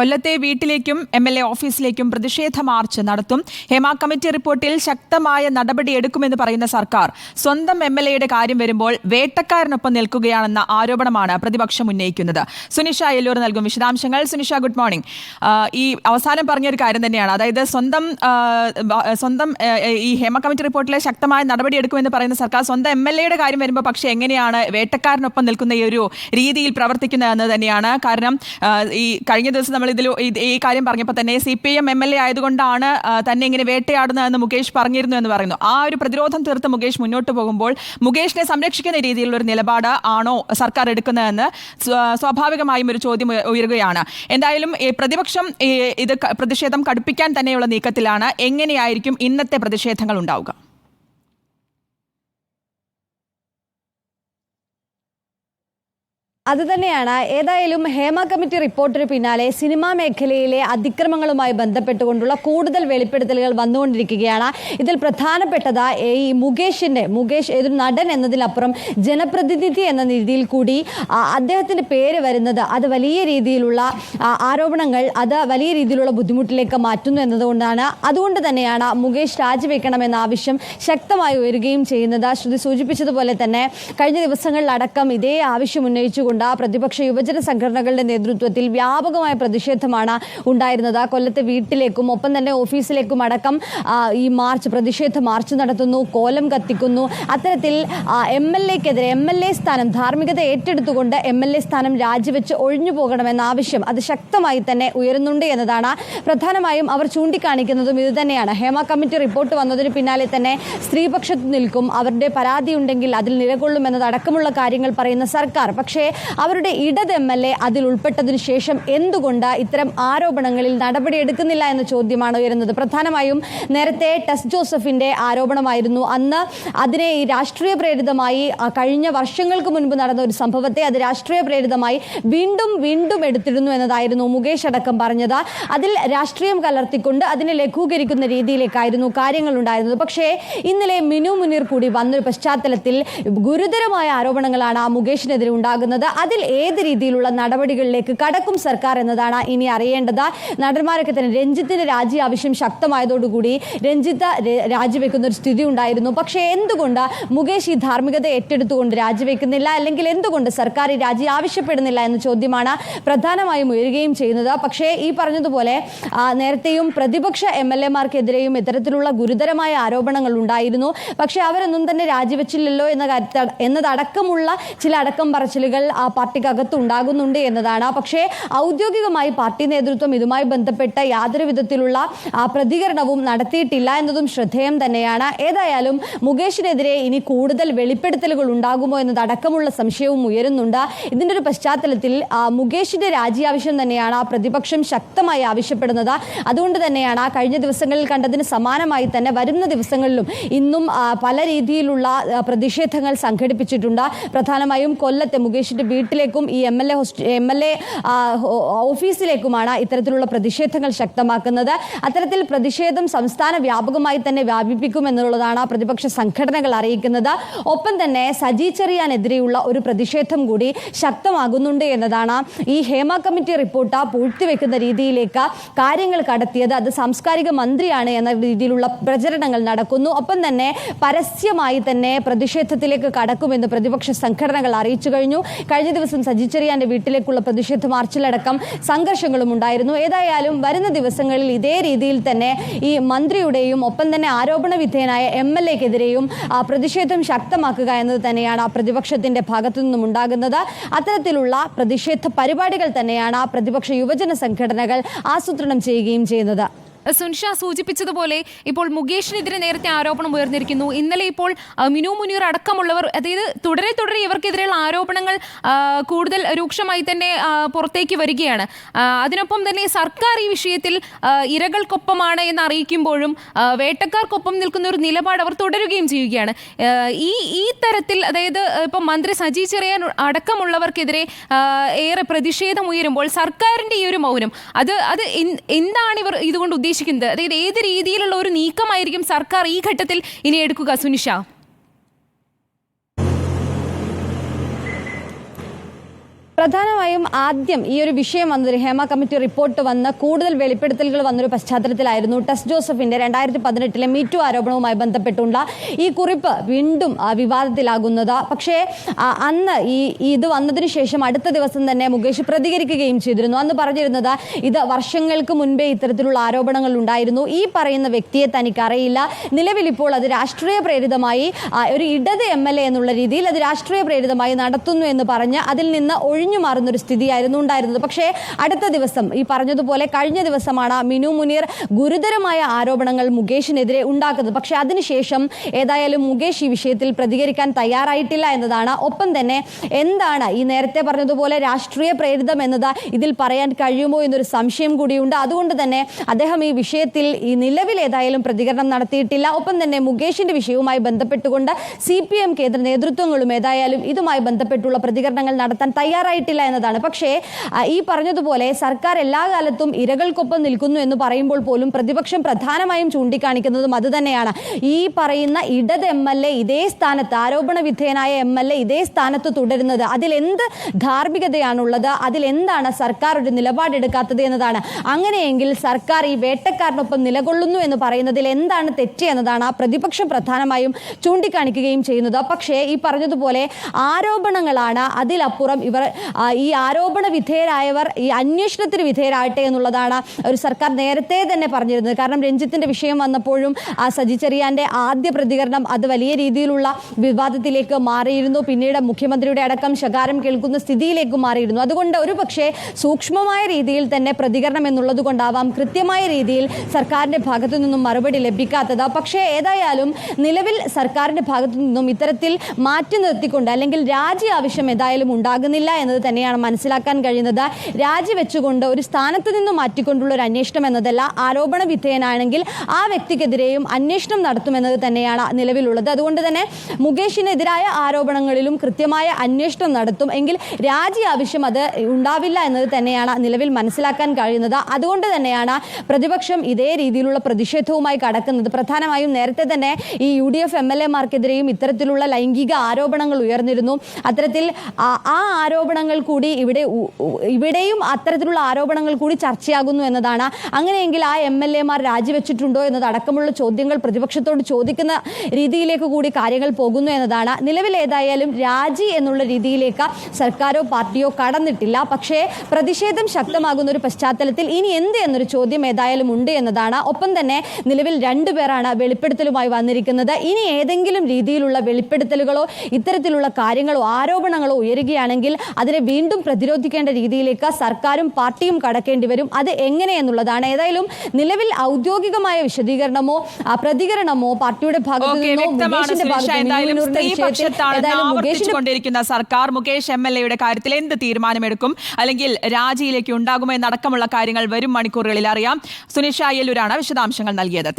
കൊല്ലത്തെ വീട്ടിലേക്കും M L A ഓഫീസിലേക്കും പ്രതിഷേധ മാർച്ച് നടത്തും. ഹേമ കമ്മിറ്റി റിപ്പോർട്ടിൽ ശക്തമായ നടപടി എടുക്കുമെന്ന് പറയുന്ന സർക്കാർ സ്വന്തം എം എൽ എയുടെ കാര്യം വരുമ്പോൾ വേട്ടക്കാരനൊപ്പം നിൽക്കുകയാണെന്ന ആരോപണമാണ് പ്രതിപക്ഷം ഉന്നയിക്കുന്നത്. സുനിഷ എല്ലൂർ നൽകും വിശദാംശങ്ങൾ. Sunisha good morning. ഈ അവസാനം പറഞ്ഞൊരു കാര്യം തന്നെയാണ്. അതായത് സ്വന്തം സ്വന്തം ഈ ഹേമ കമ്മിറ്റി റിപ്പോർട്ടിലെ ശക്തമായ നടപടി എടുക്കുമെന്ന് പറയുന്ന സർക്കാർ സ്വന്തം എം എൽ എയുടെ കാര്യം വരുമ്പോൾ പക്ഷേ എങ്ങനെയാണ് വേട്ടക്കാരനൊപ്പം നിൽക്കുന്ന ഈ ഒരു രീതിയിൽ പ്രവർത്തിക്കുന്നതെന്ന് തന്നെയാണ്. കാരണം ഈ കഴിഞ്ഞ ദിവസം നമ്മൾ ഇതിൽ ഈ കാര്യം പറഞ്ഞപ്പോൾ തന്നെ C P M M L A ആയതുകൊണ്ടാണ് തന്നെ ഇങ്ങനെ വേട്ടയാടുന്നതെന്ന് മുകേഷ് പറഞ്ഞിരുന്നു എന്ന് പറയുന്നു. ആ ഒരു പ്രതിരോധം തീർത്ത് മുകേഷ് മുന്നോട്ട് പോകുമ്പോൾ മുകേഷിനെ സംരക്ഷിക്കുന്ന രീതിയിലുള്ള ഒരു നിലപാട് ആണോ സർക്കാർ എടുക്കുന്നതെന്ന് സ്വാഭാവികമായും ഒരു ചോദ്യം ഉയ- ഉയരുകയാണ്. എന്തായാലും ഈ പ്രതിപക്ഷം ഇത് പ്രതിഷേധം കടുപ്പിക്കാൻ തന്നെയുള്ള നീക്കത്തിലാണ്. എങ്ങനെയായിരിക്കും ഇന്നത്തെ പ്രതിഷേധങ്ങൾ ഉണ്ടാവുക? അത് തന്നെയാണ് ഏതായാലും ഹേമ കമ്മിറ്റി റിപ്പോർട്ടിന് പിന്നാലെ സിനിമാ മേഖലയിലെ അതിക്രമങ്ങളുമായി ബന്ധപ്പെട്ടുകൊണ്ടുള്ള കൂടുതൽ വെളിപ്പെടുത്തലുകൾ വന്നുകൊണ്ടിരിക്കുകയാണ്. ഇതിൽ പ്രധാനപ്പെട്ടത് ഈ മുകേഷിന്റെ മുകേഷ് ഏതൊരു നടൻ എന്നതിലപ്പുറം ജനപ്രതിനിധി എന്ന രീതിയിൽ കൂടി അദ്ദേഹത്തിന്റെ പേര് വരുന്നത് അത് വലിയ രീതിയിലുള്ള ആരോപണങ്ങൾ അത് വലിയ രീതിയിലുള്ള ബുദ്ധിമുട്ടിലേക്ക് മാറ്റുന്നു എന്നതുകൊണ്ടാണ്. അതുകൊണ്ട് തന്നെയാണ് മുകേഷ് രാജിവെക്കണമെന്ന ആവശ്യം ശക്തമായി ഉയരുകയും ചെയ്യുന്നത്. ശ്രുതി സൂചിപ്പിച്ചതുപോലെ തന്നെ കഴിഞ്ഞ ദിവസങ്ങളിലടക്കം ഇതേ ആവശ്യം ഉന്നയിച്ചുകൊണ്ട് പ്രതിപക്ഷ യുവജന സംഘടനകളുടെ നേതൃത്വത്തിൽ വ്യാപകമായ പ്രതിഷേധമാണ് ഉണ്ടായിരുന്നത്. കൊല്ലത്തെ വീട്ടിലേക്കും ഒപ്പം തന്നെ ഓഫീസിലേക്കും അടക്കം ഈ മാർച്ച് പ്രതിഷേധ മാർച്ച് നടത്തുന്നു കോലം കത്തിക്കുന്നു. അത്തരത്തിൽ എം എൽ എക്കെതിരെ എം എൽ എ സ്ഥാനം ധാർമ്മികത ഏറ്റെടുത്തുകൊണ്ട് എം എൽ എ സ്ഥാനം രാജിവെച്ച് ഒഴിഞ്ഞു പോകണമെന്ന ആവശ്യം അത് ശക്തമായി തന്നെ ഉയരുന്നുണ്ട് എന്നതാണ് പ്രധാനമായും അവർ ചൂണ്ടിക്കാണിക്കുന്നതും ഇത് തന്നെയാണ്. ഹേമ കമ്മിറ്റി റിപ്പോർട്ട് വന്നതിന് പിന്നാലെ തന്നെ സ്ത്രീപക്ഷത്ത് നിൽക്കും അവരുടെ പരാതി ഉണ്ടെങ്കിൽ അതിൽ നിലകൊള്ളുമെന്നതടക്കമുള്ള കാര്യങ്ങൾ പറയുന്ന സർക്കാർ. പക്ഷേ അവരുടെ ഇടത് എം എൽ എ അതിൽ ഉൾപ്പെട്ടതിനു ശേഷം എന്തുകൊണ്ട് ഇത്തരം ആരോപണങ്ങളിൽ നടപടി എടുക്കുന്നില്ല എന്ന ചോദ്യമാണ് ഉയരുന്നത്. പ്രധാനമായും നേരത്തെ ടെസ് ജോസഫിന്റെ ആരോപണമായിരുന്നു. അന്ന് അതിനെ ഈ രാഷ്ട്രീയ പ്രേരിതമായി കഴിഞ്ഞ വർഷങ്ങൾക്ക് മുൻപ് നടന്ന ഒരു സംഭവത്തെ അത് രാഷ്ട്രീയ പ്രേരിതമായി വീണ്ടും വീണ്ടും എടുത്തിരുന്നു എന്നതായിരുന്നു മുകേഷ് അടക്കം പറഞ്ഞത്. അതിൽ രാഷ്ട്രീയം കലർത്തിക്കൊണ്ട് അതിനെ ലഘൂകരിക്കുന്ന രീതിയിലേക്കായിരുന്നു കാര്യങ്ങൾ ഉണ്ടായിരുന്നത്. പക്ഷേ ഇന്നലെ മിനു മുനീർ കൂടി വന്നൊരു പശ്ചാത്തലത്തിൽ ഗുരുതരമായ ആരോപണങ്ങളാണ് ആ മുകേഷിനെതിരെ ഉണ്ടാകുന്നത്. അതിൽ ഏത് രീതിയിലുള്ള നടപടികളിലേക്ക് കടക്കും സർക്കാർ എന്നതാണ് ഇനി അറിയേണ്ടത്. നടന്മാരൊക്കെ തന്നെ രഞ്ജിത്തിന്റെ രാജി ആവശ്യം ശക്തമായതോടുകൂടി രഞ്ജിത്ത് രാജിവെക്കുന്ന ഒരു സ്ഥിതി ഉണ്ടായിരുന്നു. പക്ഷേ എന്തുകൊണ്ട് മുകേഷ് ഈ ധാർമ്മികത ഏറ്റെടുത്തുകൊണ്ട് രാജിവെക്കുന്നില്ല? അല്ലെങ്കിൽ എന്തുകൊണ്ട് സർക്കാർ ഈ രാജി ആവശ്യപ്പെടുന്നില്ല എന്ന ചോദ്യമാണ് പ്രധാനമായും ഉയരുകയും ചെയ്യുന്നത്. പക്ഷേ ഈ പറഞ്ഞതുപോലെ നേരത്തെയും പ്രതിപക്ഷ എം എൽ എമാർക്കെതിരെയും ഇത്തരത്തിലുള്ള ഗുരുതരമായ ആരോപണങ്ങൾ ഉണ്ടായിരുന്നു. പക്ഷേ അവരൊന്നും തന്നെ രാജിവെച്ചില്ലല്ലോ എന്ന കാര്യത്തിൽ എന്നതടക്കമുള്ള ചില അടക്കം പറച്ചിലുകൾ ആ പാർട്ടിക്കകത്ത് ഉണ്ടാകുന്നുണ്ട് എന്നതാണ്. പക്ഷേ ഔദ്യോഗികമായി പാർട്ടി നേതൃത്വം ഇതുമായി ബന്ധപ്പെട്ട യാതൊരു വിധത്തിലുള്ള പ്രതികരണവും നടത്തിയിട്ടില്ല എന്നതും ശ്രദ്ധേയം തന്നെയാണ്. ഏതായാലും മുകേഷിനെതിരെ ഇനി കൂടുതൽ വെളിപ്പെടുത്തലുകൾ ഉണ്ടാകുമോ എന്നതടക്കമുള്ള സംശയവും ഉയരുന്നുണ്ട്. ഇതിന്റെ ഒരു പശ്ചാത്തലത്തിൽ മുകേഷിന്റെ രാജി ആവശ്യം തന്നെയാണ് പ്രതിപക്ഷം ശക്തമായി ആവശ്യപ്പെടുന്നത്. അതുകൊണ്ട് തന്നെയാണ് കഴിഞ്ഞ ദിവസങ്ങളിൽ കണ്ടതിന് സമാനമായി തന്നെ വരുന്ന ദിവസങ്ങളിലും ഇന്നും പല രീതിയിലുള്ള പ്രതിഷേധങ്ങൾ സംഘടിപ്പിച്ചിട്ടുണ്ട്. പ്രധാനമായും കൊല്ലത്തെ മുകേഷിന്റെ വീട്ടിലേക്കും ഈ M L A M L A ഓഫീസിലേക്കുമാണ് ഇത്തരത്തിലുള്ള പ്രതിഷേധങ്ങൾ ശക്തമാക്കുന്നത്. അത്തരത്തിൽ പ്രതിഷേധം സംസ്ഥാന വ്യാപകമായി തന്നെ വ്യാപിപ്പിക്കുമെന്നുള്ളതാണ് പ്രതിപക്ഷ സംഘടനകൾ അറിയിക്കുന്നത്. ഒപ്പം തന്നെ സജി ചെറിയാനെതിരെയുള്ള ഒരു പ്രതിഷേധം കൂടി ശക്തമാകുന്നുണ്ട് എന്നതാണ് ഈ ഹേമ കമ്മിറ്റി റിപ്പോർട്ട് പൂഴ്ത്തിവെക്കുന്ന രീതിയിലേക്ക് കാര്യങ്ങൾ കടത്തിയത്. അത് സാംസ്കാരിക മന്ത്രിയാണ് എന്ന രീതിയിലുള്ള പ്രചരണങ്ങൾ നടക്കുന്നു. ഒപ്പം തന്നെ പരസ്യമായി തന്നെ പ്രതിഷേധത്തിലേക്ക് കടക്കുമെന്ന് പ്രതിപക്ഷ സംഘടനകൾ അറിയിച്ചു കഴിഞ്ഞു കഴിഞ്ഞ ദിവസം സജി ചെറിയാന്റെ വീട്ടിലേക്കുള്ള പ്രതിഷേധ മാർച്ചിലടക്കം സംഘർഷങ്ങളും ഉണ്ടായിരുന്നു. ഏതായാലും വരുന്ന ദിവസങ്ങളിൽ ഇതേ രീതിയിൽ തന്നെ ഈ മന്ത്രിയുടെയും ഒപ്പം തന്നെ ആരോപണ വിധേയനായ എം എൽ എക്കെതിരെയും പ്രതിഷേധം ശക്തമാക്കുക എന്നത് തന്നെയാണ് ആ പ്രതിപക്ഷത്തിന്റെ ഭാഗത്തു നിന്നും ഉണ്ടാകുന്നത്. അത്തരത്തിലുള്ള പ്രതിഷേധ പരിപാടികൾ തന്നെയാണ് ആ പ്രതിപക്ഷ യുവജന സംഘടനകൾ ആസൂത്രണം ചെയ്യുകയും ചെയ്യുന്നത്. സുൻഷ സൂചിപ്പിച്ചതുപോലെ ഇപ്പോൾ മുകേഷിനെതിരെ നേരത്തെ ആരോപണം ഉയർന്നിരിക്കുന്നു. ഇന്നലെ ഇപ്പോൾ മിനു മുനീർ അടക്കമുള്ളവർ അതായത് തുടരെ തുടരെ ഇവർക്കെതിരെയുള്ള ആരോപണങ്ങൾ കൂടുതൽ രൂക്ഷമായി തന്നെ പുറത്തേക്ക് വരികയാണ്. അതിനൊപ്പം തന്നെ സർക്കാർ ഈ വിഷയത്തിൽ ഇരകൾക്കൊപ്പമാണ് എന്ന് അറിയിക്കുമ്പോഴും വേട്ടക്കാർക്കൊപ്പം നിൽക്കുന്ന ഒരു നിലപാട് അവർ തുടരുകയും ചെയ്യുകയാണ്. ഈ ഈ തരത്തിൽ അതായത് ഇപ്പം മന്ത്രി സജി ചെറിയാൻ അടക്കമുള്ളവർക്കെതിരെ ഏറെ പ്രതിഷേധം ഉയരുമ്പോൾ സർക്കാരിന്റെ ഈ ഒരു മൗനം അത് അത് എന്താണ് ഇവർ ഇതുകൊണ്ട് ഉദ്ദേശിക്കുന്നത്? അതായത് ഏത് രീതിയിലുള്ള ഒരു നീക്കമായിരിക്കും സർക്കാർ ഈ ഘട്ടത്തിൽ ഇനി എടുക്കുക സുനിഷ? പ്രധാനമായും ആദ്യം ഈ ഒരു വിഷയം വന്നത് ഹേമ കമ്മിറ്റി റിപ്പോർട്ട് വന്ന് കൂടുതൽ വെളിപ്പെടുത്തലുകൾ വന്നൊരു പശ്ചാത്തലത്തിലായിരുന്നു ടെസ് ജോസഫിന്റെ രണ്ടായിരത്തി പതിനെട്ടിലെ മീറ്റു ആരോപണവുമായി ബന്ധപ്പെട്ടുള്ള ഈ കുറിപ്പ് വീണ്ടും വിവാദത്തിലാകുന്നത്. പക്ഷേ അന്ന് ഈ ഇത് വന്നതിന് ശേഷം അടുത്ത ദിവസം തന്നെ മുകേഷ് പ്രതികരിക്കുകയും ചെയ്തിരുന്നു. അന്ന് പറഞ്ഞിരുന്നത് ഇത് വർഷങ്ങൾക്ക് മുൻപേ ഇത്തരത്തിലുള്ള ആരോപണങ്ങൾ ഉണ്ടായിരുന്നു. ഈ പറയുന്ന വ്യക്തിയെ തനിക്ക് അറിയില്ല. നിലവിൽ ഇപ്പോൾ അത് രാഷ്ട്രീയ പ്രേരിതമായി ഒരു ഇടത് എ എന്നുള്ള രീതിയിൽ അത് രാഷ്ട്രീയ പ്രേരിതമായി നടത്തുന്നു എന്ന് പറഞ്ഞ് അതിൽ നിന്ന് ഒഴിഞ്ഞു മാറുന്ന ഒരു സ്ഥിതിയായിരുന്നു ഉണ്ടായിരുന്നത്. പക്ഷേ അടുത്ത ദിവസം ഈ പറഞ്ഞതുപോലെ കഴിഞ്ഞ ദിവസമാണ് മിനു മുനീർ ഗുരുതരമായ ആരോപണങ്ങൾ മുകേഷിനെതിരെ ഉണ്ടാക്കുന്നത്. പക്ഷേ അതിനുശേഷം ഏതായാലും മുകേഷ് ഈ വിഷയത്തിൽ പ്രതികരിക്കാൻ തയ്യാറായിട്ടില്ല എന്നതാണ്. ഒപ്പം തന്നെ എന്താണ് ഈ നേരത്തെ പറഞ്ഞതുപോലെ രാഷ്ട്രീയ പ്രേരിതം എന്നത് ഇതിൽ പറയാൻ കഴിയുമോ എന്നൊരു സംശയം കൂടിയുണ്ട്. അതുകൊണ്ട് തന്നെ അദ്ദേഹം ഈ വിഷയത്തിൽ ഈ നിലവിൽ ഏതായാലും പ്രതികരണം നടത്തിയിട്ടില്ല. ഒപ്പം തന്നെ മുകേഷിന്റെ വിഷയവുമായി ബന്ധപ്പെട്ടുകൊണ്ട് സി കേന്ദ്ര നേതൃത്വങ്ങളും ഏതായാലും ഇതുമായി ബന്ധപ്പെട്ടുള്ള പ്രതികരണങ്ങൾ നടത്താൻ തയ്യാറായിട്ടില്ല എന്നതാണ്. പക്ഷേ ഈ പറഞ്ഞതുപോലെ സർക്കാർ എല്ലാ കാലത്തും ഇരകൾക്കൊപ്പം നിൽക്കുന്നു എന്ന് പറയുമ്പോൾ പോലും പ്രതിപക്ഷം പ്രധാനമായും ചൂണ്ടിക്കാണിക്കുന്നതും അതുതന്നെയാണ് ഈ പറയുന്ന ഇടത് എം എൽ എ ഇതേ സ്ഥാനത്ത് ആരോപണ വിധേയനായ എം എൽ എ ഇതേ സ്ഥാനത്ത് തുടരുന്നത് അതിലെന്ത് ധാർമ്മികതയാണുള്ളത് അതിലെന്താണ് സർക്കാർ ഒരു നിലപാടെടുക്കാത്തത് എന്നതാണ്. അങ്ങനെയെങ്കിൽ സർക്കാർ ഈ വേട്ടക്കാരനൊപ്പം നിലകൊള്ളുന്നു എന്ന് പറയുന്നതിൽ എന്താണ് തെറ്റ് എന്നതാണ് ആ പ്രതിപക്ഷം പ്രധാനമായും ചൂണ്ടിക്കാണിക്കുകയും ചെയ്യുന്നത്. പക്ഷേ ഈ പറഞ്ഞതുപോലെ ആരോപണങ്ങളാണ് അതിലപ്പുറം ഇവർ ഈ ആരോപണ വിധേയരായവർ ഈ അന്വേഷണത്തിന് വിധേയരാകട്ടെ എന്നുള്ളതാണ് ഒരു സർക്കാർ നേരത്തെ തന്നെ പറഞ്ഞിരുന്നത്. കാരണം രഞ്ജിത്തിന്റെ വിഷയം വന്നപ്പോഴും ആ സജി ചെറിയാന്റെ ആദ്യ പ്രതികരണം അത് വലിയ രീതിയിലുള്ള വിവാദത്തിലേക്ക് മാറിയിരുന്നു. പിന്നീട് മുഖ്യമന്ത്രിയുടെ അടക്കം ശകാരം കേൾക്കുന്ന സ്ഥിതിയിലേക്ക് മാറിയിരുന്നു. അതുകൊണ്ട് ഒരു പക്ഷേ സൂക്ഷ്മമായ രീതിയിൽ തന്നെ പ്രതികരണം എന്നുള്ളത് കൊണ്ടാവാം കൃത്യമായ രീതിയിൽ സർക്കാരിന്റെ ഭാഗത്തു നിന്നും മറുപടി ലഭിക്കാത്തത്. പക്ഷേ ഏതായാലും നിലവിൽ സർക്കാരിന്റെ ഭാഗത്തു നിന്നും ഇത്തരത്തിൽ മാറ്റി നിർത്തിക്കൊണ്ട് അല്ലെങ്കിൽ രാജി ആവശ്യം ഏതായാലും ഉണ്ടാകുന്നില്ല എന്നത് തന്നെയാണ് മനസ്സിലാക്കാൻ കഴിയുന്നത്. രാജിവെച്ചുകൊണ്ട് ഒരു സ്ഥാനത്ത് നിന്ന് മാറ്റിക്കൊണ്ടുള്ള ഒരു അന്വേഷണം എന്നതല്ല ആരോപണ വിധേയനാണെങ്കിൽ ആ വ്യക്തിക്കെതിരെയും അന്വേഷണം നടത്തുമെന്നത് തന്നെയാണ് നിലവിലുള്ളത്. അതുകൊണ്ട് തന്നെ മുകേഷിനെതിരായ ആരോപണങ്ങളിലും കൃത്യമായ അന്വേഷണം നടത്തും. എങ്കിൽ രാജി ആവശ്യം അത് ഉണ്ടാവില്ല എന്നത് തന്നെയാണ് നിലവിൽ മനസ്സിലാക്കാൻ കഴിയുന്നത്. അതുകൊണ്ട് തന്നെയാണ് പ്രതിപക്ഷം ഇതേ രീതിയിലുള്ള പ്രതിഷേധവുമായി കടക്കുന്നത്. പ്രധാനമായും നേരത്തെ തന്നെ ഈ U D F M L എമാർക്കെതിരെയും ഇത്തരത്തിലുള്ള ലൈംഗിക ആരോപണങ്ങൾ ഉയർന്നിരുന്നു. അത്തരത്തിൽ ആ ആ ആരോപണങ്ങൾ കൂടി ഇവിടെ ഇവിടെയും അത്തരത്തിലുള്ള ആരോപണങ്ങൾ കൂടി ചർച്ചയാകുന്നു എന്നതാണ്. അങ്ങനെയെങ്കിൽ ആ എം എൽ എമാർ രാജിവെച്ചിട്ടുണ്ടോ എന്നതടക്കമുള്ള ചോദ്യങ്ങൾ പ്രതിപക്ഷത്തോട് ചോദിക്കുന്ന രീതിയിലേക്ക് കൂടി കാര്യങ്ങൾ പോകുന്നു എന്നതാണ്. നിലവിൽ ഏതായാലും രാജി എന്നുള്ള രീതിയിലേക്ക് സർക്കാരോ പാർട്ടിയോ കടന്നിട്ടില്ല. പക്ഷേ പ്രതിഷേധം ശക്തമാകുന്ന ഒരു പശ്ചാത്തലത്തിൽ ഇനി എന്ത് എന്നൊരു ചോദ്യം ഏതായാലും ഉണ്ട് എന്നതാണ്. ഒപ്പം തന്നെ നിലവിൽ രണ്ടുപേരാണ് വെളിപ്പെടുത്തലുമായി വന്നിരിക്കുന്നത്. ഇനി ഏതെങ്കിലും രീതിയിലുള്ള വെളിപ്പെടുത്തലുകളോ ഇത്തരത്തിലുള്ള കാര്യങ്ങളോ ആരോപണങ്ങളോ ഉയരുകയാണെങ്കിൽ അതിനെ വീണ്ടും പ്രതിരോധിക്കേണ്ട രീതിയിലേക്ക് സർക്കാരും പാർട്ടിയും കടക്കേണ്ടി വരും. അത് എങ്ങനെയെന്നുള്ളതാണ് ഏതായാലും നിലവിൽ ഔദ്യോഗികമായ വിശദീകരണമോ പ്രതികരണമോ പാർട്ടിയുടെ ഭാഗത്തു ഓക്കെ നിന്നോ വ്യക്തമാണ് മുകേഷിന്റെ സുനിഷ ഭാഗത്തു നിന്നോ എന്തായാലും മിനുവിന്റെ വിഷയത്തിൽ സ്ത്രീപക്ഷത്താണെന്ന് ഏതായാലും മുകേഷിന്റെ ആവർത്തിച്ചുകൊണ്ടിരിക്കുന്ന സർക്കാർ. മുകേഷ് എം എൽ എയുടെ കാര്യത്തിൽ എന്ത് തീരുമാനമെടുക്കും? അല്ലെങ്കിൽ രാജിയിലേക്ക് ഉണ്ടാകുമോ എന്നടക്കമുള്ള കാര്യങ്ങൾ വരും മണിക്കൂറുകളിൽ അറിയാം. സുനിഷ അയ്യലൂരാണ് വിശദാംശങ്ങൾ നൽകിയത്.